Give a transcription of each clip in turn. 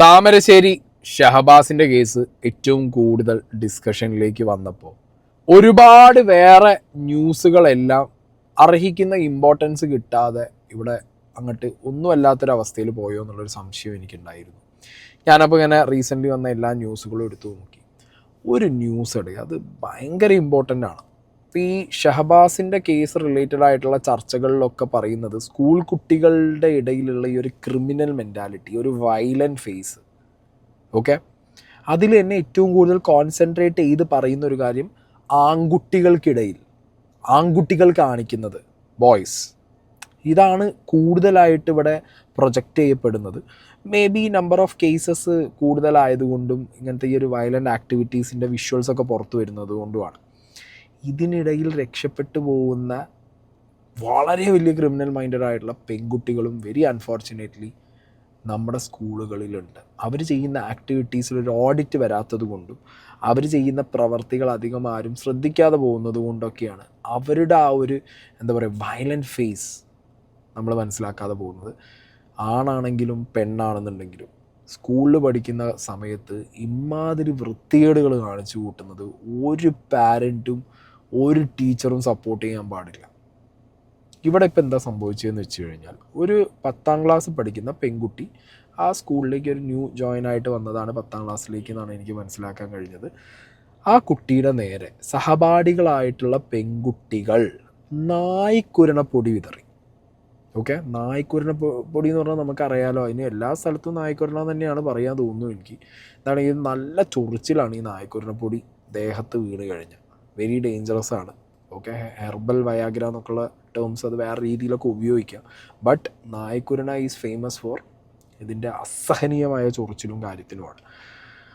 Thamarassery ഷഹബാസിന്റെ case ഏറ്റവും കൂടുതൽ ഡിസ്കഷനിലേക്ക് വന്നപ്പോൾ ഒരുപാട് വേറെ ന്യൂസുകളെല്ലാം അർഹിക്കുന്ന ഇമ്പോർട്ടൻസ് കിട്ടാതെ ഇവിടെ അങ്ങോട്ട് ഒന്നുമല്ലാത്തൊരവസ്ഥയിൽ പോയോ എന്നുള്ളൊരു സംശയം എനിക്കുണ്ടായിരുന്നു. ഞാനപ്പോൾ ഇങ്ങനെ റീസെന്റ്ലി വന്ന എല്ലാ ന്യൂസുകളും എടുത്തു നോക്കി. ഒരു ന്യൂസ് എടുക്കുക അത് ഭയങ്കര ഇമ്പോർട്ടന്റ് ആണ്. ഇപ്പോൾ ഈ ഷഹബാസിന്റെ കേസ് റിലേറ്റഡ് ആയിട്ടുള്ള ചർച്ചകളിലൊക്കെ പറയുന്നത് സ്കൂൾ കുട്ടികളുടെ ഇടയിലുള്ള ഈ ഒരു ക്രിമിനൽ മെന്റാലിറ്റി ഒരു വയലന്റ് ഫേസ് ഓക്കെ അതിൽ തന്നെ ഏറ്റവും കൂടുതൽ കോൺസെൻട്രേറ്റ് ചെയ്ത് പറയുന്ന ഒരു കാര്യം ആൺകുട്ടികൾക്കിടയിൽ ആൺകുട്ടികൾ കാണിക്കുന്നത് ബോയ്സ് ഇതാണ് കൂടുതലായിട്ട് ഇവിടെ പ്രൊജക്റ്റ് ചെയ്യപ്പെടുന്നത്. Maybe number of cases കൂടുതലായതുകൊണ്ടും ഇങ്ങനത്തെ ഈ ഒരു വയലന്റ് ആക്ടിവിറ്റീസിന്റെ വിഷ്വൽസ് ഒക്കെ പുറത്തു വരുന്നത് കൊണ്ടുമാണ്. ഇതിനിടയിൽ രക്ഷപ്പെട്ടു പോകുന്ന വളരെ വലിയ ക്രിമിനൽ മൈൻഡഡ് ആയിട്ടുള്ള പെൺകുട്ടികളും വെരി അൺഫോർച്ചുനേറ്റ്ലി നമ്മുടെ സ്കൂളുകളിലുണ്ട്. അവർ ചെയ്യുന്ന ആക്ടിവിറ്റീസിൽ ഒരു ഓഡിറ്റ് വരാത്തത് കൊണ്ടും അവർ ചെയ്യുന്ന പ്രവർത്തികൾ അധികം ആരും ശ്രദ്ധിക്കാതെ പോകുന്നത് കൊണ്ടൊക്കെയാണ് അവരുടെ ആ ഒരു എന്താ പറയുക വയലന്റ് ഫേസ് നമ്മൾ മനസ്സിലാക്കാതെ പോകുന്നത്. ആണാണെങ്കിലും പെണ്ണാണെന്നുണ്ടെങ്കിലും സ്കൂളിൽ പഠിക്കുന്ന സമയത്ത് ഇമാതിരി വൃത്തികേടുകൾ കാണിച്ചു കൂട്ടുന്നത് ഒരു പാരന്റും ഒരു ടീച്ചറും സപ്പോർട്ട് ചെയ്യാൻ പാടില്ല. ഇവിടെ ഇപ്പം എന്താ സംഭവിച്ചതെന്ന് വെച്ച് കഴിഞ്ഞാൽ ഒരു പത്താം ക്ലാസ് പഠിക്കുന്ന പെൺകുട്ടി ആ സ്കൂളിലേക്ക് ഒരു ന്യൂ ജോയിൻ ആയിട്ട് വന്നതാണ് പത്താം ക്ലാസ്സിലേക്ക് എന്നാണ് എനിക്ക് മനസ്സിലാക്കാൻ കഴിഞ്ഞത്. ആ കുട്ടിയുടെ നേരെ സഹപാഠികളായിട്ടുള്ള പെൺകുട്ടികൾ നായ്ക്കുരണ പൊടി വിതറി. ഓക്കെ നായ്ക്കുരണ പൊടി എന്ന് പറഞ്ഞാൽ നമുക്കറിയാലോ അതിന് എല്ലാ സ്ഥലത്തും നായ്ക്കുരണ തന്നെയാണ് പറയാൻ തോന്നുന്നു എനിക്ക്. എന്താണെങ്കിൽ നല്ല ചൊറിച്ചിലാണ് ഈ നായ്ക്കുരണ പൊടി ദേഹത്ത് വീണ് കഴിഞ്ഞാൽ. വെരി ഡേഞ്ചറസ് ആണ്. ഓക്കെ ഹെർബൽ വയാഗ്ര എന്നൊക്കെയുള്ള ടേംസ് അത് വേറെ രീതിയിലൊക്കെ ഉപയോഗിക്കാം. But naykkurana is famous for ഇതിന്റെ അസഹനീയമായ ചൊറിച്ചിലും കാര്യത്തിലുമാണ്.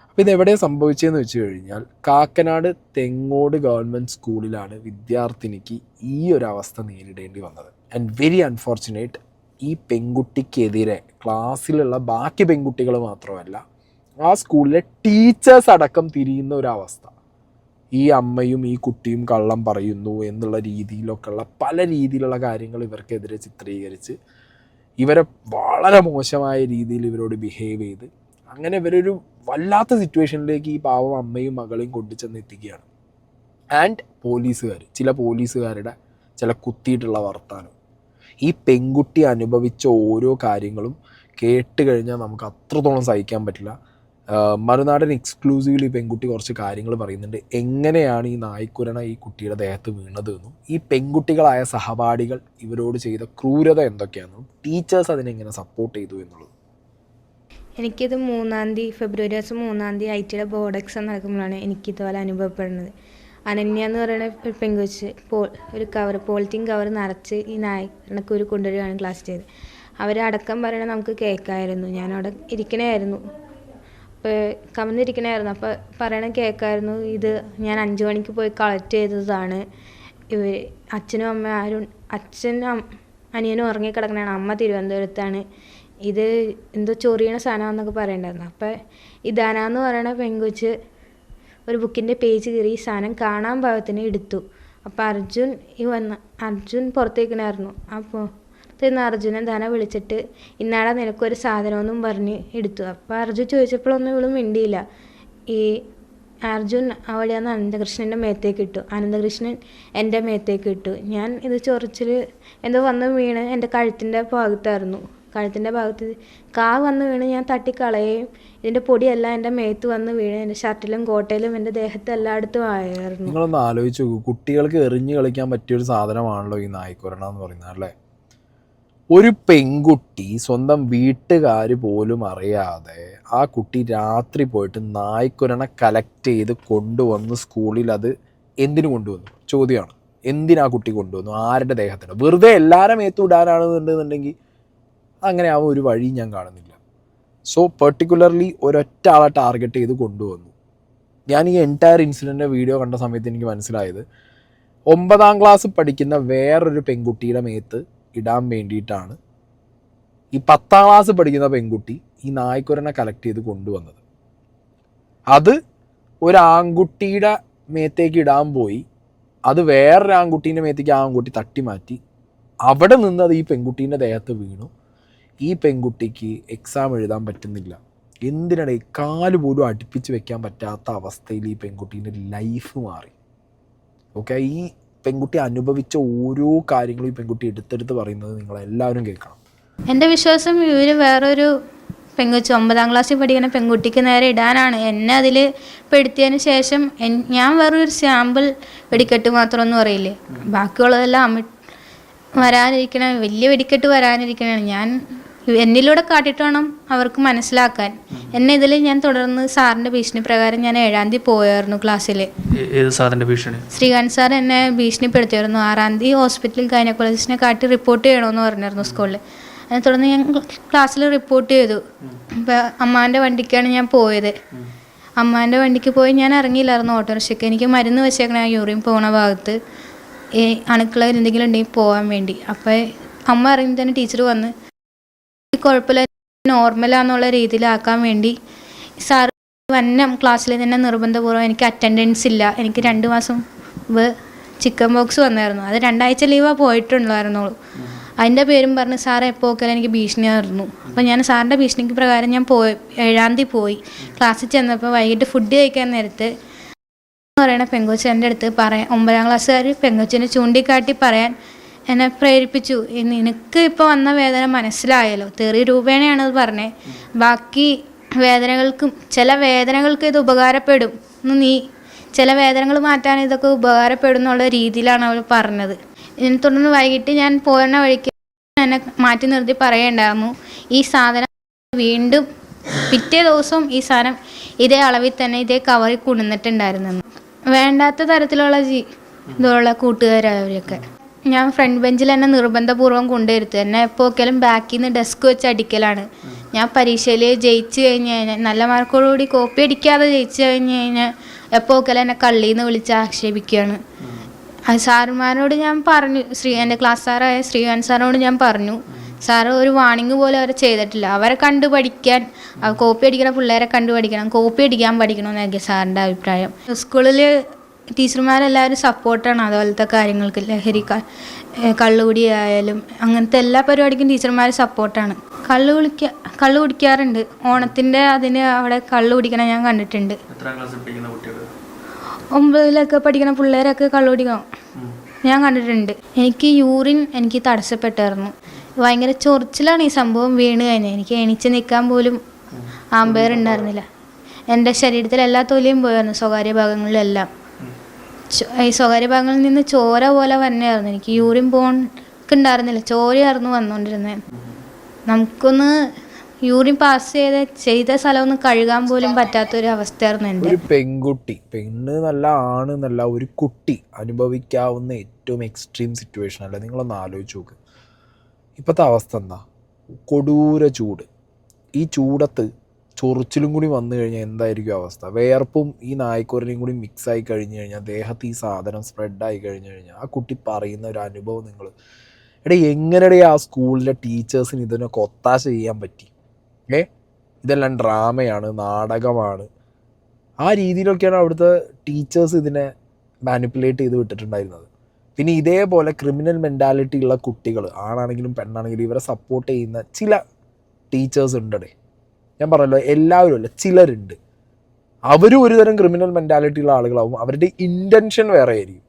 അപ്പോൾ ഇതെവിടെ സംഭവിച്ചതെന്ന് വെച്ച് കഴിഞ്ഞാൽ കാക്കനാട് തെങ്ങോട് ഗവൺമെന്റ് സ്കൂളിലാണ് വിദ്യാർത്ഥിനിക്ക് ഈ ഒരു അവസ്ഥ നേരിടേണ്ടി വന്നത്. ആൻഡ് വെരി അൺഫോർച്ചുനേറ്റ് ഈ പെൺകുട്ടിക്കെതിരെ ക്ലാസ്സിലുള്ള ബാക്കി പെൺകുട്ടികൾ മാത്രമല്ല ആ സ്കൂളിലെ ടീച്ചേഴ്സ് അടക്കം തിരിയുന്ന ഒരവസ്ഥ ഈ അമ്മയും ഈ കുട്ടിയും കള്ളം പറയുന്നു എന്നുള്ള രീതിയിലൊക്കെയുള്ള പല രീതിയിലുള്ള കാര്യങ്ങൾ ഇവർക്കെതിരെ ചിത്രീകരിച്ച് ഇവരെ വളരെ മോശമായ രീതിയിൽ ഇവരോട് ബിഹേവ് ചെയ്ത് അങ്ങനെ ഇവരൊരു വല്ലാത്ത സിറ്റുവേഷനിലേക്ക് ഈ പാവം അമ്മയും മകളെയും കൊണ്ടുചെന്ന് എത്തിക്കുകയാണ് ആൻഡ് പോലീസുകാർ ചില പോലീസുകാരുടെ ചില കുത്തിയിട്ടുള്ള വർത്താനം. ഈ പെൺകുട്ടി അനുഭവിച്ച ഓരോ കാര്യങ്ങളും കേട്ട് കഴിഞ്ഞാൽ നമുക്ക് അത്രത്തോളം സഹിക്കാൻ പറ്റില്ല. മറുനാടൻ എക്സ്ക്ലൂസീവ്ലി പെൺകുട്ടി കുറച്ച് കാര്യങ്ങൾ പറയുന്നുണ്ട്. എങ്ങനെയാണ് ഈ നായ്ക്കുരണ ഈ കുട്ടിയുടെ ദേഹത്ത് വീണത് എന്നും ഈ പെൺകുട്ടികളായ സഹപാഠികൾ ഇവരോട് ചെയ്ത ക്രൂരത എന്തൊക്കെയാണെന്നും ടീച്ചേഴ്സ് അതിനെങ്ങനെ സപ്പോർട്ട് ചെയ്തു എന്നുള്ളത്? എനിക്കിത് മൂന്നാം തീയതി ഫെബ്രുവരി മാസം മൂന്നാം തീയതി ഐ ടിയുടെ ബോർഡ് എക്സാം നടക്കുമ്പോഴാണ് എനിക്ക് ഇതുപോലെ അനുഭവപ്പെടുന്നത്. അനന്യ എന്ന് പറയുന്ന ഒരു പോൾ ഒരു കവർ പോളിത്തീൻ കവർ നിറച്ച് ഈ നായക്കുരു കൊണ്ടുവരികയാണ് ക്ലാസ് ചെയ്ത് അവരടക്കം പറയണത് നമുക്ക് കേൾക്കായിരുന്നു. ഞാനവിടെ ഇരിക്കണമായിരുന്നു അപ്പോൾ കമന്നിരിക്കണമായിരുന്നു അപ്പോൾ പറയണ കേൾക്കായിരുന്നു ഇത് ഞാൻ അഞ്ച് മണിക്ക് പോയി കളക്ട് ചെയ്തതാണ്. ഇവർ അച്ഛനും അമ്മ ആരും അച്ഛനും അനിയനും ഉറങ്ങിക്കിടക്കണാണ് അമ്മ തിരുവനന്തപുരത്താണ്. ഇത് എന്തോ ചൊറിയണ എന്നൊക്കെ പറയണ്ടായിരുന്നു. അപ്പോൾ ഇതാനാന്ന് പറയണ പെങ്കൊച്ച് ഒരു ബുക്കിന്റെ പേജ് കീറി ഈ സാധനം കാണാൻ പാകത്തിന് എടുത്തു. അപ്പോൾ അർജുൻ ഈ വന്ന അർജുൻ പുറത്തേക്കണായിരുന്നു. അപ്പോൾ ഇന്ന് അർജുനൻ ധന വിളിച്ചിട്ട് ഇന്നാടെ നിനക്കൊരു സാധനമൊന്നും പറഞ്ഞ് എടുത്തു. അപ്പോൾ അർജുൻ ചോദിച്ചപ്പോഴൊന്നും ഇവൾ മിണ്ടിയില്ല. ഈ അർജുൻ അവിടെയാണ് അനന്തകൃഷ്ണന്റെ മേത്തേക്ക് ഇട്ടു. അനന്തകൃഷ്ണൻ എന്റെ മേത്തേക്ക് ഇട്ടു. ഞാൻ ഇത് ചൊറിച്ചിൽ എന്തോ വന്ന് വീണ് എന്റെ കഴുത്തിന്റെ ഭാഗത്തായിരുന്നു. കഴുത്തിന്റെ ഭാഗത്ത് കാവ് വന്ന് വീണ് ഞാൻ തട്ടിക്കളയുകയും ഇതിന്റെ പൊടിയെല്ലാം എന്റെ മേത്ത് വന്ന് വീണ് എന്റെ ഷർട്ടിലും കോട്ടയിലും എന്റെ ദേഹത്ത് എല്ലായിടത്തും ആയിരുന്നു നിങ്ങളൊന്ന് ആലോചിച്ച് കുട്ടികൾക്ക് എറിഞ്ഞ് കളിക്കാൻ പറ്റിയൊരു സാധനമാണല്ലോ ഈ നായ്ക്കുരണ എന്ന് പറയുന്നത് അല്ലേ? ഒരു പെൺകുട്ടി സ്വന്തം വീട്ടുകാർ പോലും അറിയാതെ ആ കുട്ടി രാത്രി പോയിട്ട് നായ്ക്കുരണ കലക്ട് ചെയ്ത് കൊണ്ടുവന്ന് സ്കൂളിൽ അത് എന്തിനു കൊണ്ടുവന്നു? ചോദ്യമാണ് എന്തിനാ കുട്ടി കൊണ്ടുവന്നു? ആരുടെ ദേഹത്തിന്? വെറുതെ എല്ലാവരും ഏത്തുവിടാനാണെന്നുണ്ടെന്നുണ്ടെങ്കിൽ അങ്ങനെ ആ ഒരു വഴി ഞാൻ കാണുന്നില്ല. സോ പെർട്ടിക്കുലർലി ഒരൊറ്റ ആളെ ടാർഗറ്റ് ചെയ്ത് കൊണ്ടുവന്നു. ഞാൻ ഈ എന്റയർ ഇൻസിഡന്റ് വീഡിയോ കണ്ട സമയത്ത് എനിക്ക് മനസ്സിലായത് ഒമ്പതാം ക്ലാസ് പഠിക്കുന്ന വേറൊരു പെൺകുട്ടിയുടെ മേത്ത് ഇടാൻ വേണ്ടിയിട്ടാണ് ഈ പത്താം ക്ലാസ് പഠിക്കുന്ന പെൺകുട്ടി ഈ നായ്ക്കുരനെ കളക്ട് ചെയ്ത് കൊണ്ടുവന്നത്. അത് ഒരു ആൺകുട്ടിയുടെ മേത്തേക്ക് ഇടാൻ പോയി. അത് വേറൊരു ആൺകുട്ടീന്റെ മേത്തേക്ക് ആ ആൺകുട്ടി തട്ടി മാറ്റി അവിടെ നിന്ന് അത് ഈ പെൺകുട്ടീന്റെ ദേഹത്ത് വീണു. ഈ പെൺകുട്ടിക്ക് എക്സാം എഴുതാൻ പറ്റുന്നില്ല. എന്തിനാണ് കാൽ പോലും അടുപ്പിച്ച് വെക്കാൻ പറ്റാത്ത അവസ്ഥയിൽ ഈ പെൺകുട്ടീന്റെ ലൈഫ് മാറി. ഓക്കെ ഈ പെൺകുട്ടി അനുഭവിച്ച ഓരോ കാര്യങ്ങളും ഈ പെൺകുട്ടി എടുത്തെടുത്ത് പറയുന്നത് നിങ്ങളെല്ലാവരും കേൾക്കണം. എന്റെ വിശ്വാസം ഇവർ വേറൊരു പെങ്കൊച്ച് ഒമ്പതാം ക്ലാസ്സിൽ പഠിക്കുന്ന പെൺകുട്ടിക്ക് നേരെ ഇടാനാണ്. എന്നെ അതിൽ പെടുത്തിയതിന് ശേഷം ഞാൻ വേറൊരു സാമ്പിൾ വെടിക്കെട്ട് മാത്രമൊന്നും അറിയില്ലേ? ബാക്കിയുള്ളതെല്ലാം അമി വരാനിരിക്കണ വലിയ വെടിക്കെട്ട് വരാനിരിക്കണ ഞാൻ എന്നിലൂടെ കാട്ടിട്ട് വേണം അവർക്ക് മനസ്സിലാക്കാൻ. എന്നെ ഇതിൽ ഞാൻ തുടർന്ന് സാറിന്റെ ഭീഷണി പ്രകാരം ഞാൻ ഏഴാം തീയതി പോയായിരുന്നു ക്ലാസ്സിൽ ശ്രീകാന്ത് സാർ എന്നെ ഭീഷണിപ്പെടുത്തിയായിരുന്നു. ആറാം തീയതി ഹോസ്പിറ്റലിൽ ഗൈനക്കോളജിസ്റ്റിനെ കാട്ടി റിപ്പോർട്ട് ചെയ്യണമെന്ന് പറഞ്ഞായിരുന്നു സ്കൂളിൽ അതിനെ തുടർന്ന് ഞാൻ ക്ലാസ്സിൽ റിപ്പോർട്ട് ചെയ്തു. അപ്പോൾ അമ്മാന്റെ വണ്ടിക്കാണ് ഞാൻ പോയത്. അമ്മാന്റെ വണ്ടിക്ക് പോയി ഞാൻ ഇറങ്ങിയില്ലായിരുന്നു ഓട്ടോറിക്ഷയ്ക്ക്. എനിക്ക് മരുന്ന് വെച്ചേക്കണ ആ യൂറിൻ പോണ ഭാഗത്ത്. ഈ അണുക്കൾ എന്തെങ്കിലും ഉണ്ടെങ്കിൽ പോകാൻ വേണ്ടി. അപ്പോൾ അമ്മ ഇറങ്ങി തന്നെ ടീച്ചർ വന്ന് "ഈ കുഴപ്പമില്ല. നോർമലാന്നുള്ള രീതിയിലാക്കാൻ വേണ്ടി സാർ വന്നം ക്ലാസ്സിൽ തന്നെ നിർബന്ധപൂർവം എനിക്ക് അറ്റൻഡൻസ് ഇല്ല. എനിക്ക് രണ്ട് മാസം ചിക്കൻ ബോക്സ് വന്നായിരുന്നു. അത് രണ്ടാഴ്ച ലീവാണ് പോയിട്ടുണ്ടായിരുന്നുള്ളൂ. അതിന്റെ പേരും പറഞ്ഞ് സാറ് എപ്പോൾ ഒക്കെ എനിക്ക് ഭീഷണിയായിരുന്നു. അപ്പോൾ ഞാൻ സാറിന്റെ ഭീഷണിക്ക് പ്രകാരം ഞാൻ പോയി ഏഴാം തീയതി പോയി. ക്ലാസ്സിൽ ചെന്നപ്പോൾ വൈകിട്ട് ഫുഡ് കഴിക്കാൻ നേരത്ത് എന്ന് പറയുന്ന പെങ്കൊച്ച് എന്റെ അടുത്ത് പറയാൻ ഒമ്പതാം ക്ലാസ്സുകാർ പെങ്കൊച്ചിനെ ചൂണ്ടിക്കാട്ടി പറയാൻ എന്നെ പ്രേരിപ്പിച്ചു. "ഈ നിനക്ക് ഇപ്പോൾ വന്ന വേദന മനസ്സിലായല്ലോ. തെറി രൂപേണയാണ് അത് പറഞ്ഞത് ബാക്കി വേദനകൾക്കും ചില വേദനകൾക്ക് ഇത് ഉപകാരപ്പെടും. എന്ന് നീ ചില വേദനകൾ മാറ്റാൻ ഇതൊക്കെ ഉപകാരപ്പെടും എന്നുള്ള രീതിയിലാണ് അവൾ പറഞ്ഞത്. ഇതിനെ തുടർന്ന് വൈകിട്ട് ഞാൻ പോരണ വഴിക്ക് എന്നെ മാറ്റി നിർത്തി പറയേണ്ടായിരുന്നു. ഈ സാധനം വീണ്ടും പിറ്റേ ദിവസവും ഈ സാധനം ഇതേ അളവിൽ തന്നെ ഇതേ കവറിൽ കുണിന്നിട്ടുണ്ടായിരുന്നു വേണ്ടാത്ത തരത്തിലുള്ള ജീ ഇതുള്ള കൂട്ടുകാരവരൊക്കെ ഞാൻ ഫ്രണ്ട് ബെഞ്ചിൽ എന്നെ നിർബന്ധപൂർവം കൊണ്ടുവരുത്തു. എന്നെ എപ്പോൾ ഒക്കെയാലും ബാക്കിൽ നിന്ന് ഡെസ്ക് വെച്ച് അടിക്കലാണ്. ഞാൻ പരീക്ഷയിൽ ജയിച്ചു കഴിഞ്ഞ് കഴിഞ്ഞാൽ നല്ല മാർക്കോടുകൂടി കോപ്പി അടിക്കാതെ ജയിച്ചു കഴിഞ്ഞ് കഴിഞ്ഞാൽ എപ്പോൾ ഒക്കെയാലും എന്നെ കള്ളിന്ന് വിളിച്ച് ആക്ഷേപിക്കുകയാണ്. സാറുമാരോട് ഞാൻ പറഞ്ഞു ശ്രീ എന്റെ ക്ലാസ് സാറായ ശ്രീകാന്ത് സാറിനോട് ഞാൻ പറഞ്ഞു. സാറ് ഒരു വാണിംഗ് പോലെ അവരെ ചെയ്തിട്ടില്ല. അവരെ കണ്ടു പഠിക്കാൻ കോപ്പി അടിക്കുന്ന പിള്ളേരെ കണ്ടു പഠിക്കണം കോപ്പി അടിക്കാൻ പഠിക്കണമെന്നൊക്കെ സാറിന്റെ അഭിപ്രായം. സ്കൂളിൽ ടീച്ചർമാരെല്ലാവരും സപ്പോർട്ടാണ് അതുപോലത്തെ കാര്യങ്ങൾക്ക്. ലഹരി കള്ളുകുടി ആയാലും അങ്ങനത്തെ എല്ലാ പരിപാടിക്കും ടീച്ചർമാർ സപ്പോർട്ടാണ്. കള്ള് കുളിക്ക കള്ളു കുടിക്കാറുണ്ട്. ഓണത്തിന്റെ അതിന് അവിടെ കള്ളു കുടിക്കണ ഞാൻ കണ്ടിട്ടുണ്ട്. ഒമ്പതിലൊക്കെ പഠിക്കുന്ന പിള്ളേരൊക്കെ കള്ളു കുടിക്കണം. ഞാൻ കണ്ടിട്ടുണ്ട്. എനിക്ക് യൂറിൻ എനിക്ക് തടസ്സപ്പെട്ടായിരുന്നു. ഭയങ്കര ചൊറിച്ചിലാണ് ഈ സംഭവം വീണ് കഴിഞ്ഞത്. എനിക്ക് എണീച്ച് നിൽക്കാൻ പോലും ആമ്പയർ ഉണ്ടായിരുന്നില്ല. എന്റെ ശരീരത്തിൽ എല്ലാ തൊലിയും പോയായിരുന്നു സ്വകാര്യ ഭാഗങ്ങളിലെല്ലാം. ഈ സ്വകാര്യ ഭാഗങ്ങളിൽ നിന്ന് ചോര പോലെ വന്നെയായിരുന്നു. എനിക്ക് യൂറിൻ പോക്ക് ഉണ്ടായിരുന്നില്ല. ചോരയായിരുന്നു വന്നുകൊണ്ടിരുന്നത്. നമുക്കൊന്ന് യൂറിൻ പാസ് ചെയ്ത ചെയ്ത സ്ഥലമൊന്നും കഴുകാൻ പോലും പറ്റാത്തൊരു അവസ്ഥയായിരുന്നു എന്റെ. ഒരു പെൺകുട്ടി പെണ്ണ് നല്ല ആണ് നല്ല ഒരു കുട്ടി അനുഭവിക്കാവുന്ന ഏറ്റവും എക്സ്ട്രീം സിറ്റുവേഷൻ അല്ല? നിങ്ങളൊന്ന് ആലോചിച്ച് നോക്ക്. ഇപ്പോഴത്തെ അവസ്ഥ എന്താ? കൊടൂര ചൂട്. ഈ ചൂടത്ത് ചൊറിച്ചിലും കൂടി വന്നു കഴിഞ്ഞാൽ എന്തായിരിക്കും അവസ്ഥ? വേർപ്പും ഈ നായ്ക്കുരനെയും കൂടി മിക്സ് ആയി കഴിഞ്ഞു കഴിഞ്ഞാൽ ദേഹത്ത് ഈ സാധനം സ്പ്രെഡായി കഴിഞ്ഞു കഴിഞ്ഞാൽ ആ കുട്ടി പറയുന്ന ഒരു അനുഭവം നിങ്ങൾ എടേ എങ്ങനെയുടെ ആ സ്കൂളിലെ ടീച്ചേഴ്സിന് ഇതിനെ ഒത്താശ ചെയ്യാൻ പറ്റി? ഏ? ഇതെല്ലാം ഡ്രാമയാണ് നാടകമാണ്. ആ രീതിയിലൊക്കെയാണ് അവിടുത്തെ ടീച്ചേഴ്സ് ഇതിനെ മാനിപ്പുലേറ്റ് ചെയ്ത് വിട്ടിട്ടുണ്ടായിരുന്നത്. പിന്നെ ഇതേപോലെ ക്രിമിനൽ മെന്റാലിറ്റി ഉള്ള കുട്ടികൾ ആണാണെങ്കിലും പെണ്ണാണെങ്കിലും ഇവരെ സപ്പോർട്ട് ചെയ്യുന്ന ചില ടീച്ചേഴ്സ് ഉണ്ടടേ. ഞാൻ പറഞ്ഞല്ലോ എല്ലാവരും അല്ല ചിലരുണ്ട്. അവരും ഒരുതരം ക്രിമിനൽ മെന്റാലിറ്റി ഉള്ള ആളുകളാവും. അവരുടെ ഇന്റൻഷൻ വേറെ ആയിരിക്കും.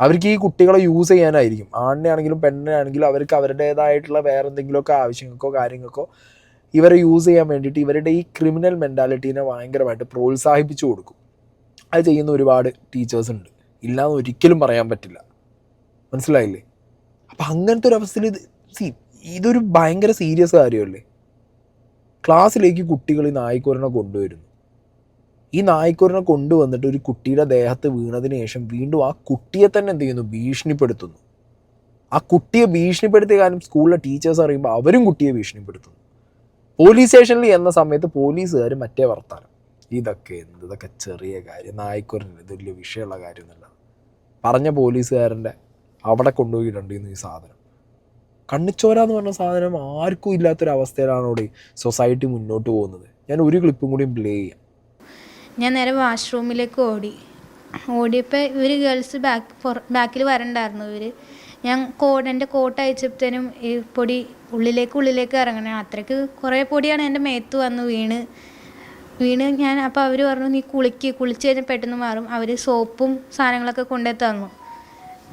അവർക്ക് ഈ കുട്ടികളെ യൂസ് ചെയ്യാനായിരിക്കും. ആണിനാണെങ്കിലും പെണ്ണിനാണെങ്കിലും അവർക്ക് അവരുടേതായിട്ടുള്ള വേറെ എന്തെങ്കിലുമൊക്കെ ആവശ്യങ്ങൾക്കോ കാര്യങ്ങൾക്കോ ഇവരെ യൂസ് ചെയ്യാൻ വേണ്ടിയിട്ട് ഇവരുടെ ഈ ക്രിമിനൽ മെന്റാലിറ്റീനെ ഭയങ്കരമായിട്ട് പ്രോത്സാഹിപ്പിച്ചു കൊടുക്കും. അത് ചെയ്യുന്ന ഒരുപാട് ടീച്ചേഴ്സ് ഉണ്ട്. ഇല്ലാന്ന് ഒരിക്കലും പറയാൻ പറ്റില്ല. മനസ്സിലായില്ലേ? അപ്പം അങ്ങനത്തെ ഒരു അവസ്ഥയിൽ ഇത് സി ഇതൊരു ഭയങ്കര സീരിയസ് കാര്യമല്ലേ? ക്ലാസ്സിലേക്ക് കുട്ടികൾ ഈ നായ്ക്കുരനെ കൊണ്ടുവരുന്നു. ഈ നായ്ക്കുരനെ കൊണ്ടുവന്നിട്ട് ഒരു കുട്ടിയുടെ ദേഹത്ത് വീണതിന് ശേഷം വീണ്ടും ആ കുട്ടിയെ തന്നെ എന്ത് ചെയ്യുന്നു? ഭീഷണിപ്പെടുത്തുന്നു. ആ കുട്ടിയെ ഭീഷണിപ്പെടുത്തിയ കാര്യം സ്കൂളിലെ ടീച്ചേഴ്സ് അറിയുമ്പോൾ അവരും കുട്ടിയെ ഭീഷണിപ്പെടുത്തുന്നു. പോലീസ് സ്റ്റേഷനിൽ എന്ന സമയത്ത് പോലീസുകാർ മറ്റേ വർത്താനം. ഇതൊക്കെ എന്ത്? ഇതൊക്കെ ചെറിയ കാര്യം. നായ്ക്കുരന് ഇത് വലിയ വിഷയമുള്ള കാര്യമൊന്നുമില്ല പറഞ്ഞ പോലീസുകാരന്റെ അവിടെ കൊണ്ടുപോയിട്ടുണ്ട് ഈ സാധനം? കണ്ണിച്ചോര എന്ന് പറഞ്ഞ സാധനം ആർക്കും ഇല്ലാത്തൊരവസ്ഥയിലാണ് ഇവിടെ സൊസൈറ്റി മുന്നോട്ട് പോകുന്നത്. ഞാൻ ഒരു ക്ലിപ്പും കൂടി പ്ലേ ചെയ്യാം. ഞാൻ നേരെ വാഷ്റൂമിലേക്ക് ഓടി. ഓടിയപ്പോൾ ഇവർ ഗേൾസ് ബാക്ക് ബാക്കിൽ വരണ്ടായിരുന്നു ഇവർ ഞാൻ കോട്ട് എന്റെ കോട്ട് അയച്ചപ്പോഴത്തേനും ഈ പൊടി ഉള്ളിലേക്ക് ഉള്ളിലേക്ക് ഇറങ്ങണേ. അത്രയ്ക്ക് കുറേ പൊടിയാണ് എന്റെ മേത്ത് വന്ന് വീണ്. വീണ് ഞാൻ അപ്പോൾ അവർ പറഞ്ഞു നീ കുളിക്ക് കുളിച്ച് കഴിഞ്ഞാൽ പെട്ടെന്ന് മാറും. അവർ സോപ്പും സാധനങ്ങളൊക്കെ കൊണ്ടുപോയി തന്നു.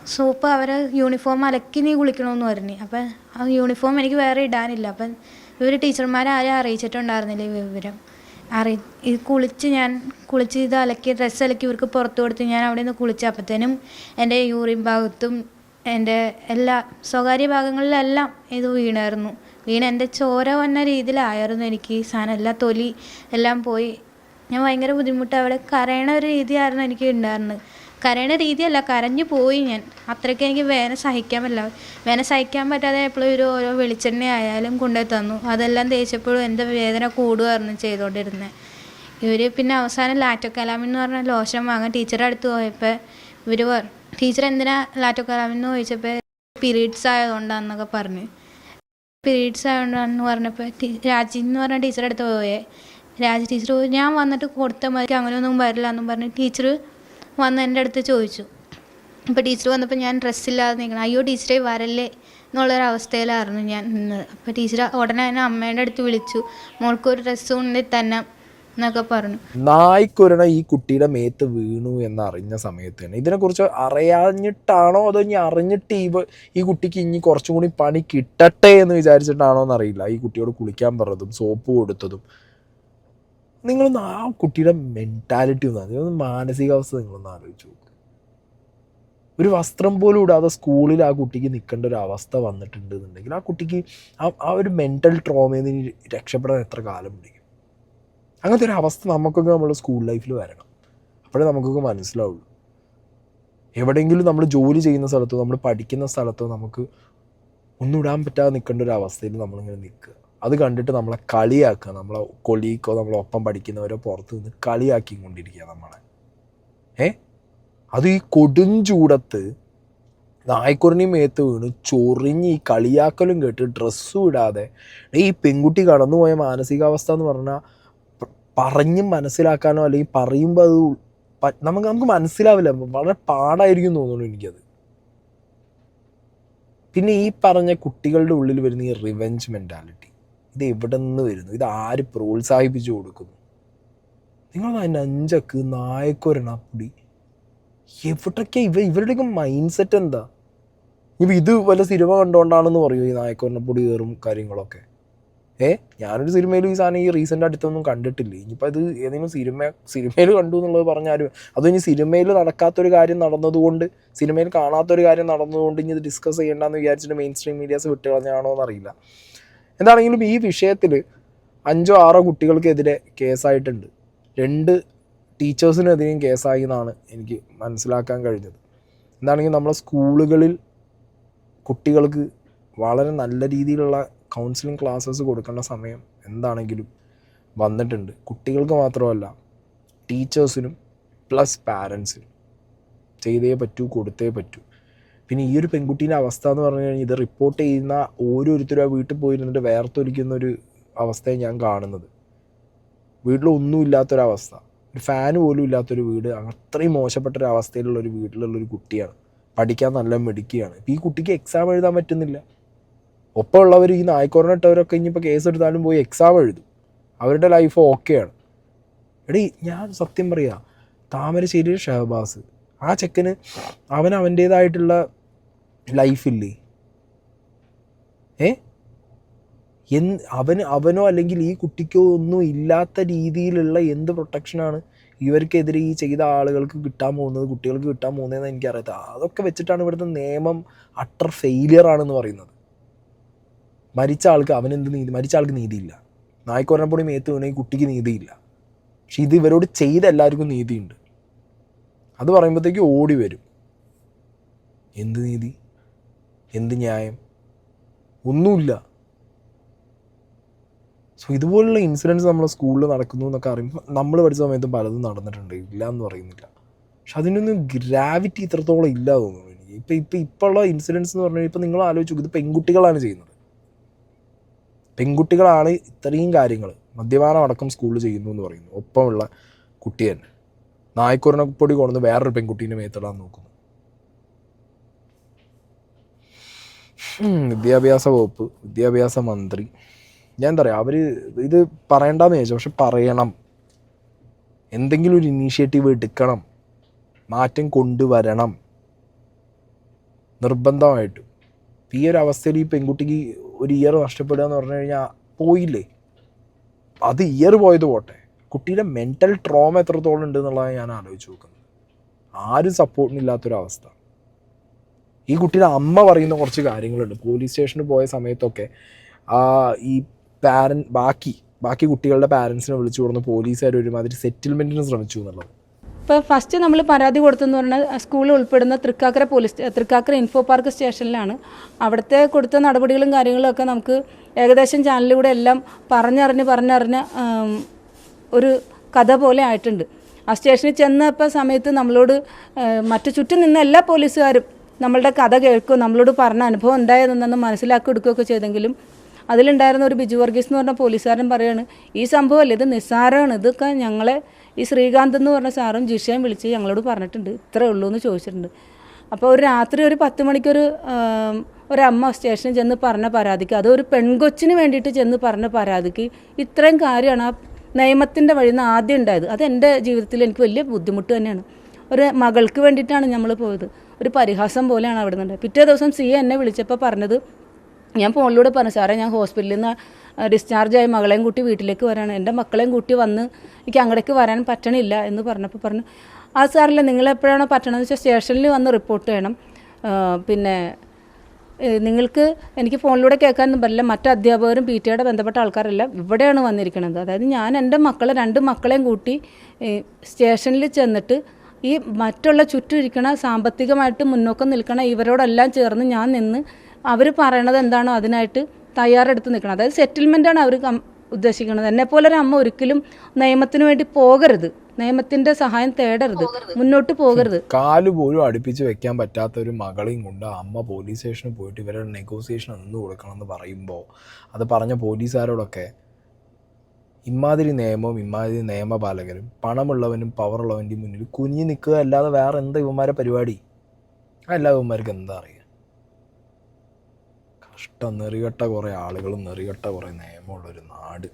സോപ്പ് അവരെ യൂണിഫോം അലക്കി നീ കുളിക്കണമെന്ന് പറഞ്ഞു. അപ്പം ആ യൂണിഫോം എനിക്ക് വേറെ ഇടാനില്ല. അപ്പം ഇവർ ടീച്ചർമാരെ ആരും അറിയിച്ചിട്ടുണ്ടായിരുന്നില്ല ഈ വിവരം. അറി ഇത് കുളിച്ച് ഞാൻ കുളിച്ച് ഇത് അലക്കി ഡ്രസ്സ് അലക്കി ഇവർക്ക് പുറത്ത് കൊടുത്ത് ഞാൻ അവിടെ നിന്ന് കുളിച്ച് അപ്പത്തേനും എന്റെ യൂറിൻ ഭാഗത്തും എന്റെ എല്ലാ സ്വകാര്യ ഭാഗങ്ങളിലെല്ലാം ഇത് വീണായിരുന്നു. വീണ് എന്റെ ചോര വന്ന രീതിയിലായിരുന്നു എനിക്ക് ഈ സാധനം. എല്ലാ തൊലി എല്ലാം പോയി. ഞാൻ ഭയങ്കര ബുദ്ധിമുട്ട്. അവിടെ കരയണ ഒരു രീതിയായിരുന്നു എനിക്ക് ഉണ്ടായിരുന്നത്. കരയണ രീതിയല്ല കരഞ്ഞു പോയി ഞാൻ. അത്രയ്ക്ക് എനിക്ക് വേന സഹിക്കാൻ പറ്റില്ല. വേന സഹിക്കാൻ പറ്റാതെ എപ്പോഴും ഒരു ഓരോ വെളിച്ചെണ്ണ ആയാലും കൊണ്ടുപോയി തന്നു. അതെല്ലാം തേച്ചപ്പോഴും എന്റെ വേദന കൂടുമായിരുന്നു ചെയ്തുകൊണ്ടിരുന്നത് ഇവർ പിന്നെ അവസാനം ലാറ്റോ കലാമിൻ എന്ന് പറഞ്ഞ ലോഷൻ വാങ്ങാൻ ടീച്ചറുടെ അടുത്ത് പോയപ്പോൾ ഇവർ ടീച്ചർ എന്തിനാ ലാറ്റോ കലാമിൻ എന്ന് ചോദിച്ചപ്പോൾ പീരീഡ്സ് ആയതുകൊണ്ടാണെന്നൊക്കെ പറഞ്ഞു. പീരീഡ്സ് ആയതുകൊണ്ടാണെന്ന് പറഞ്ഞപ്പോൾ രാജി എന്ന് പറഞ്ഞ ടീച്ചറുടെ അടുത്ത് പോയേ. രാജ ടീച്ചർ ഞാൻ വന്നിട്ട് കൊടുത്ത മതി അങ്ങനെയൊന്നും വരില്ല എന്നും പറഞ്ഞ് ടീച്ചർ വന്ന് എന്റെ അടുത്ത് ചോദിച്ചു. അപ്പോൾ ടീച്ചർ വന്നപ്പോൾ ഞാൻ ഡ്രസ്സില്ലാതെ നിൽക്കണം അയ്യോ ടീച്ചറെ വരല്ലേ? എന്നുള്ളൊരവസ്ഥയിലായിരുന്നു ഞാൻ നിന്നത് അപ്പോൾ ടീച്ചർ ഉടനെ തന്നെ അമ്മേന്റെ അടുത്ത് വിളിച്ചു. മോൾക്കൊരു ഡ്രസ്സ് ഉണ്ടെങ്കിൽ തന്നെ എന്നൊക്കെ പറഞ്ഞു. നായ്ക്കൊരണ ഈ കുട്ടിയുടെ മേത്ത് വീണു എന്ന് അറിഞ്ഞ സമയത്ത് തന്നെ. ഇതിനെക്കുറിച്ച് അറിയാഞ്ഞിട്ടാണോ അതോ ഇനി അറിഞ്ഞിട്ട് ഈ ഈ കുട്ടിക്ക് ഇനി കുറച്ചും കൂടി പണി കിട്ടട്ടെ എന്ന് വിചാരിച്ചിട്ടാണോ എന്നറിയില്ല. ഈ കുട്ടിയോട് കുളിക്കാൻ പറഞ്ഞതും സോപ്പ് കൊടുത്തതും. നിങ്ങളൊന്ന് ആ കുട്ടിയുടെ മെന്റാലിറ്റി ഒന്ന് ഒന്ന് മാനസികാവസ്ഥ നിങ്ങളൊന്ന് ആലോചിച്ച് നോക്ക്. ഒരു വസ്ത്രം പോലും ഇടാതെ സ്കൂളിൽ ആ കുട്ടിക്ക് നിൽക്കേണ്ട ഒരു അവസ്ഥ വന്നിട്ടുണ്ട് എന്നുണ്ടെങ്കിൽ ആ കുട്ടിക്ക് ആ ആ ഒരു മെന്റൽ ട്രോമയിൽ നിന്ന് രക്ഷപ്പെടാൻ എത്ര കാലം പിടിക്കും? അങ്ങനത്തെ ഒരു അവസ്ഥ നമുക്കൊക്കെ നമ്മുടെ സ്കൂൾ ലൈഫിൽ വരണം. അപ്പോഴേ നമുക്കൊക്കെ മനസ്സിലാവുള്ളൂ. എവിടെയെങ്കിലും നമ്മൾ ജോലി ചെയ്യുന്ന സ്ഥലത്തോ നമ്മൾ പഠിക്കുന്ന സ്ഥലത്തോ നമുക്ക് ഒന്നും ഇടാൻ പറ്റാതെ നിൽക്കേണ്ട ഒരു അവസ്ഥയിൽ നമ്മളിങ്ങനെ നിൽക്കുക. അത് കണ്ടിട്ട് നമ്മളെ കളിയാക്കുക. നമ്മളെ കൊളീക്കോ നമ്മളെ ഒപ്പം പഠിക്കുന്നവരോ പുറത്ത് നിന്ന് കളിയാക്കി കൊണ്ടിരിക്കുക നമ്മളെ. ഏ? അത് ഈ കൊടും ചൂടത്ത് നായ്ക്കുറിനി മേത്ത് വീണ് ചൊറിഞ്ഞ് ഈ കളിയാക്കലും കേട്ട് ഡ്രസ്സും ഇടാതെ ഈ പെൺകുട്ടി കടന്നുപോയ മാനസികാവസ്ഥ എന്ന് പറഞ്ഞാൽ പറഞ്ഞും മനസ്സിലാക്കാനോ അല്ലെങ്കിൽ പറയുമ്പോൾ അത് നമുക്ക് നമുക്ക് മനസ്സിലാവില്ല. വളരെ പാടായിരിക്കും തോന്നുന്നു എനിക്കത്. പിന്നെ ഈ പറഞ്ഞ കുട്ടികളുടെ ഉള്ളിൽ വരുന്ന ഈ റിവെഞ്ച് മെന്റാലിറ്റി ഇത് എവിടെ നിന്ന് വരുന്നു? ഇത് ആര് പ്രോത്സാഹിപ്പിച്ചു കൊടുക്കുന്നു? നിങ്ങൾ അതിന്റെ അഞ്ചക്ക് നായക്കൊരണപ്പൊടി എവിടൊക്കെ ഇവ ഇവരുടെയൊക്കെ മൈൻഡ് സെറ്റ് എന്താ? ഇപ്പം ഇത് വല്ല സിനിമ കണ്ടുകൊണ്ടാണെന്ന് പറയൂ ഈ നായക്കൊരണപ്പൊടി കയറും കാര്യങ്ങളൊക്കെ? ഏ? ഞാനൊരു സിനിമയിലും ഈ സാധനം ഈ റീസെന്റ് അടുത്തൊന്നും കണ്ടിട്ടില്ല. ഇനിയിപ്പോൾ ഇത് ഏതെങ്കിലും സിനിമ സിനിമയിൽ കണ്ടു എന്നുള്ളത് പറഞ്ഞാലും അതും ഇനി സിനിമയിൽ നടക്കാത്തൊരു കാര്യം നടന്നതുകൊണ്ട് സിനിമയിൽ കാണാത്തൊരു കാര്യം നടന്നതുകൊണ്ട് ഇനി ഇത് ഡിസ്കസ് ചെയ്യേണ്ടെന്ന് വിചാരിച്ചിട്ട് മെയിൻ സ്ട്രീം മീഡിയാസ് വിട്ടുകളഞ്ഞാണോ എന്നറിയില്ല എന്താണെങ്കിലും ഈ വിഷയത്തിൽ അഞ്ചോ ആറോ കുട്ടികൾക്കെതിരെ കേസായിട്ടുണ്ട്. രണ്ട് ടീച്ചേഴ്സിനെതിരെയും കേസായി എന്നാണ് എനിക്ക് മനസ്സിലാക്കാൻ കഴിഞ്ഞത്. എന്താണെങ്കിൽ നമ്മളെ സ്കൂളുകളിൽ കുട്ടികൾക്ക് വളരെ നല്ല രീതിയിലുള്ള കൗൺസിലിംഗ് ക്ലാസ്സസ് കൊടുക്കേണ്ട സമയം എന്താണെങ്കിലും വന്നിട്ടുണ്ട്. കുട്ടികൾക്ക് മാത്രമല്ല ടീച്ചേഴ്സിനും പ്ലസ് പാരൻസിനും ചെയ്തേ പറ്റൂ കൊടുത്തേ പറ്റൂ. പിന്നെ ഈ ഒരു പെൺകുട്ടീന്റെ അവസ്ഥ എന്ന് പറഞ്ഞു കഴിഞ്ഞാൽ ഇത് റിപ്പോർട്ട് ചെയ്യുന്ന ഓരോരുത്തരും ആ വീട്ടിൽ പോയിരുന്നിട്ട് വേർത്തൊലിക്കുന്ന ഒരു അവസ്ഥയാണ് ഞാൻ കാണുന്നത്. വീട്ടിലൊന്നുമില്ലാത്തൊരവസ്ഥ ഒരു ഫാൻ പോലും ഇല്ലാത്തൊരു വീട്. അത്രയും മോശപ്പെട്ട ഒരു അവസ്ഥയിലുള്ള ഒരു വീട്ടിലുള്ള ഒരു കുട്ടിയാണ്. പഠിക്കാൻ നല്ല മിടുക്കിയാണ്. ഇപ്പം ഈ കുട്ടിക്ക് എക്സാം എഴുതാൻ പറ്റുന്നില്ല. ഒപ്പമുള്ളവർ ഈ നായ്ക്കോറിനെ ഇട്ടവരൊക്കെ ഇനിയിപ്പോൾ കേസ് എടുത്താലും പോയി എക്സാം എഴുതും. അവരുടെ ലൈഫ് ഓക്കെയാണ് എടീ ഞാൻ സത്യം പറയാ. താമരശ്ശേരി ഷഹബാസ് ആ ചെക്കന് അവൻ അവന്റേതായിട്ടുള്ള ലൈഫില്ലേ ഏ? എൻ അവന് അവനോ അല്ലെങ്കിൽ ഈ കുട്ടിക്കോ ഒന്നും ഇല്ലാത്ത രീതിയിലുള്ള എന്ത് പ്രൊട്ടക്ഷനാണ് ഇവർക്കെതിരെ ഈ ചെയ്ത ആളുകൾക്ക് കിട്ടാൻ പോകുന്നത് കുട്ടികൾക്ക് കിട്ടാൻ പോകുന്നതെന്ന് എനിക്കറിയാത്ത അതൊക്കെ വെച്ചിട്ടാണ് ഇവിടുത്തെ നിയമം അട്ടർ ഫെയിലിയർ ആണെന്ന് പറയുന്നത്. മരിച്ച ആൾക്ക് അവനെന്ത് നീതി മരിച്ച ആൾക്ക് നീതിയില്ല. നായ്ക്കൊരപ്പൊടി മേത്ത് വീണെങ്കിൽ കുട്ടിക്ക് നീതിയില്ല. പക്ഷെ ഇത് ഇവരോട് ചെയ്ത എല്ലാവർക്കും നീതിയുണ്ട്. അത് പറയുമ്പോഴത്തേക്ക് ഓടി വരും. എന്ത് നീതി? എന്ത് ന്യായം? ഒന്നുമില്ല. സോ ഇതുപോലുള്ള ഇൻസിഡൻസ് നമ്മളെ സ്കൂളിൽ നടക്കുന്നു എന്നൊക്കെ അറിയുമ്പോൾ നമ്മൾ പഠിച്ച സമയത്ത് പലതും നടന്നിട്ടുണ്ട്. ഇല്ല എന്ന് പറയുന്നില്ല. പക്ഷെ അതിനൊന്നും ഗ്രാവിറ്റി ഇത്രത്തോളം ഇല്ല തോന്നുന്നു എനിക്ക്. ഇപ്പം ഇപ്പം ഇപ്പോൾ ഉള്ള ഇൻസിഡൻസ് എന്ന് പറഞ്ഞാൽ ഇപ്പം നിങ്ങൾ ആലോചിച്ചു ഇത് പെൺകുട്ടികളാണ് ചെയ്യുന്നത്. പെൺകുട്ടികളാണ് ഇത്രയും കാര്യങ്ങൾ മദ്യപാനം അടക്കം സ്കൂളിൽ ചെയ്യുന്നു എന്ന് പറയുന്നു. ഒപ്പമുള്ള കുട്ടി തന്നെ. നായ്ക്കുരനപ്പൊടി കൊണ്ടുവന്ന് വേറൊരു പെൺകുട്ടീന്റെ മേത്തിടാൻ നോക്കുന്നു. വിദ്യാഭ്യാസ വകുപ്പ് വിദ്യാഭ്യാസ മന്ത്രി. ഞാൻ എന്താ പറയുക അവർ ഇത് പറയണ്ടെന്ന് ചോദിച്ചു പക്ഷെ പറയണം. എന്തെങ്കിലും ഒരു ഇനീഷ്യേറ്റീവ് എടുക്കണം. മാറ്റം കൊണ്ടുവരണം. നിർബന്ധമായിട്ട്. ഈ ഒരു അവസ്ഥയിൽ ഈ പെൺകുട്ടിക്ക് ഒരു ഇയർ നഷ്ടപ്പെടുക എന്ന് പറഞ്ഞു കഴിഞ്ഞാൽ പോയില്ലേ? അത് ഇയർ പോയത് പോട്ടെ. കുട്ടിയുടെ മെന്റൽ ട്രോമ എത്രത്തോളം ഉണ്ട് ഞാൻ ആലോചിച്ച് നോക്കുന്നത് ആരും സപ്പോർട്ടിനില്ലാത്തൊരവസ്ഥ ഈ കുട്ടിയുടെ അമ്മ പറയുന്ന കുറച്ച് കാര്യങ്ങളുണ്ട്. പോലീസ് സ്റ്റേഷനിൽ പോയ സമയത്തൊക്കെ ആ ഈ പാരൻ ബാക്കി ബാക്കി കുട്ടികളുടെ പാരൻസിനെ വിളിച്ചു കൊടുന്ന് പോലീസുകാർ ഒരുമാതിരി സെറ്റിൽമെന്റിന് ശ്രമിച്ചു എന്നുള്ളത്. ഇപ്പോൾ ഫസ്റ്റ് നമ്മൾ പരാതി കൊടുത്തെന്ന് പറഞ്ഞാൽ സ്കൂളിൽ ഉൾപ്പെടുന്ന Thrikkakara police Thrikkakara info park സ്റ്റേഷനിലാണ് അവിടുത്തെ കൊടുത്ത നടപടികളും കാര്യങ്ങളും ഒക്കെ നമുക്ക് ഏകദേശം ചാനലിലൂടെ എല്ലാം പറഞ്ഞറിഞ്ഞ് പറഞ്ഞറിഞ്ഞ് ഒരു കഥ പോലെ ആയിട്ടുണ്ട്. ആ സ്റ്റേഷനിൽ ചെന്നപ്പോൾ സമയത്ത് നമ്മളോട് മറ്റു ചുറ്റും നിന്ന എല്ലാ പോലീസുകാരും നമ്മളുടെ കഥ കേൾക്കുകയും നമ്മളോട് പറഞ്ഞ അനുഭവം ഉണ്ടായതെന്നു മനസ്സിലാക്കി എടുക്കുകയൊക്കെ ചെയ്തെങ്കിലും അതിലുണ്ടായിരുന്ന ഒരു ബിജു വർഗീസ് എന്ന് പറഞ്ഞ പോലീസുകാരൻ പറയാണ് ഈ സംഭവമല്ല? ഇത് നിസ്സാരമാണ് ഇതൊക്കെ ഞങ്ങളെ ഈ ശ്രീകാന്ത് എന്ന് പറഞ്ഞ സാറും ജിഷയും വിളിച്ച് ഞങ്ങളോട് പറഞ്ഞിട്ടുണ്ട്. ഇത്രേ ഉള്ളൂ എന്ന് ചോദിച്ചിട്ടുണ്ട്. അപ്പോൾ ഒരു രാത്രി ഒരു പത്ത് മണിക്കൊരു ഒരമ്മ സ്റ്റേഷനിൽ ചെന്ന് പറഞ്ഞ പരാതിക്ക് അതൊരു പെൺകൊച്ചിന് വേണ്ടിയിട്ട് ചെന്ന് പറഞ്ഞ പരാതിക്ക് ഇത്രയും കാര്യമാണ് ആ നിയമത്തിന്റെ വഴിയിൽ നിന്ന് ആദ്യം ഉണ്ടായത്. അത് എന്റെ ജീവിതത്തിൽ എനിക്ക് വലിയ ബുദ്ധിമുട്ട് തന്നെയാണ്. ഒരു മകൾക്ക് വേണ്ടിയിട്ടാണ് നമ്മൾ പോയത്. ഒരു പരിഹാസം പോലെയാണ് അവിടെ നിന്ന് പിറ്റേ ദിവസം സി എന്നെ വിളിച്ചപ്പോൾ പറഞ്ഞത് ഞാൻ ഫോണിലൂടെ പറഞ്ഞു സാറേ ഞാൻ ഹോസ്പിറ്റലിൽ നിന്ന് ഡിസ്ചാർജ് ആയി മകളെയും കൂട്ടി വീട്ടിലേക്ക് വരാണ്. എന്റെ മക്കളെയും കൂട്ടി വന്ന് എനിക്ക് അങ്ങടേക്ക് വരാൻ പറ്റണില്ല എന്ന് പറഞ്ഞപ്പോൾ പറഞ്ഞു ആ സാറില്ല നിങ്ങൾ എപ്പോഴാണോ പറ്റണമെന്ന് വെച്ചാൽ സ്റ്റേഷനിൽ വന്ന് റിപ്പോർട്ട് ചെയ്യണം. പിന്നെ നിങ്ങൾക്ക് എനിക്ക് ഫോണിലൂടെ കേൾക്കാനൊന്നും പറ്റില്ല. മറ്റ് അധ്യാപകരും പി ടിയുടെ ബന്ധപ്പെട്ട ആൾക്കാരെല്ലാം ഇവിടെയാണ് വന്നിരിക്കുന്നത്. അതായത് ഞാൻ എന്റെ മക്കളെ രണ്ട് മക്കളെയും കൂട്ടി സ്റ്റേഷനിൽ ചെന്നിട്ട് ഈ മറ്റുള്ള ചുറ്റും ഇരിക്കണ സാമ്പത്തികമായിട്ട് മുന്നോക്കം നിൽക്കണ ഇവരോടെല്ലാം ചേർന്ന് ഞാൻ നിന്ന് അവർ പറയണത് എന്താണോ അതിനായിട്ട് തയ്യാറെടുത്ത് നിൽക്കണം. അതായത് സെറ്റിൽമെന്റാണ് അവർ ഉദ്ദേശിക്കുന്നത് എന്നെപ്പോലൊരമ്മ ഒരിക്കലും നിയമത്തിന് വേണ്ടി പോകരുത്. നിയമത്തിന്റെ സഹായം തേടരുത്. മുന്നോട്ട് പോകരുത്. കാൽ പോലും അടുപ്പിച്ച് വെക്കാൻ പറ്റാത്ത ഒരു മകളെയും കൊണ്ട് അമ്മ പോലീസ് സ്റ്റേഷനിൽ പോയിട്ട് ഇവരുടെ നെഗോസിയേഷൻ നിന്ന് കൊടുക്കണം എന്ന് പറയുമ്പോൾ അത് പറഞ്ഞ പോലീസുകാരോടൊക്കെ ഇമാതിരി നിയമവും ഇമാതിരി നിയമപാലകരും പണമുള്ളവനും പവറുള്ളവന്റെ മുന്നിൽ കുഞ്ഞു നിൽക്കുക അല്ലാതെ വേറെ എന്താ ഇവന്മാരെ പരിപാടി? എല്ലാ ഇവന്മാർക്ക് എന്താ അറിയുക കഷ്ടം നെറികെട്ട കുറേ ആളുകളും നെറികെട്ട കുറേ നിയമമുള്ളൊരു നാട്.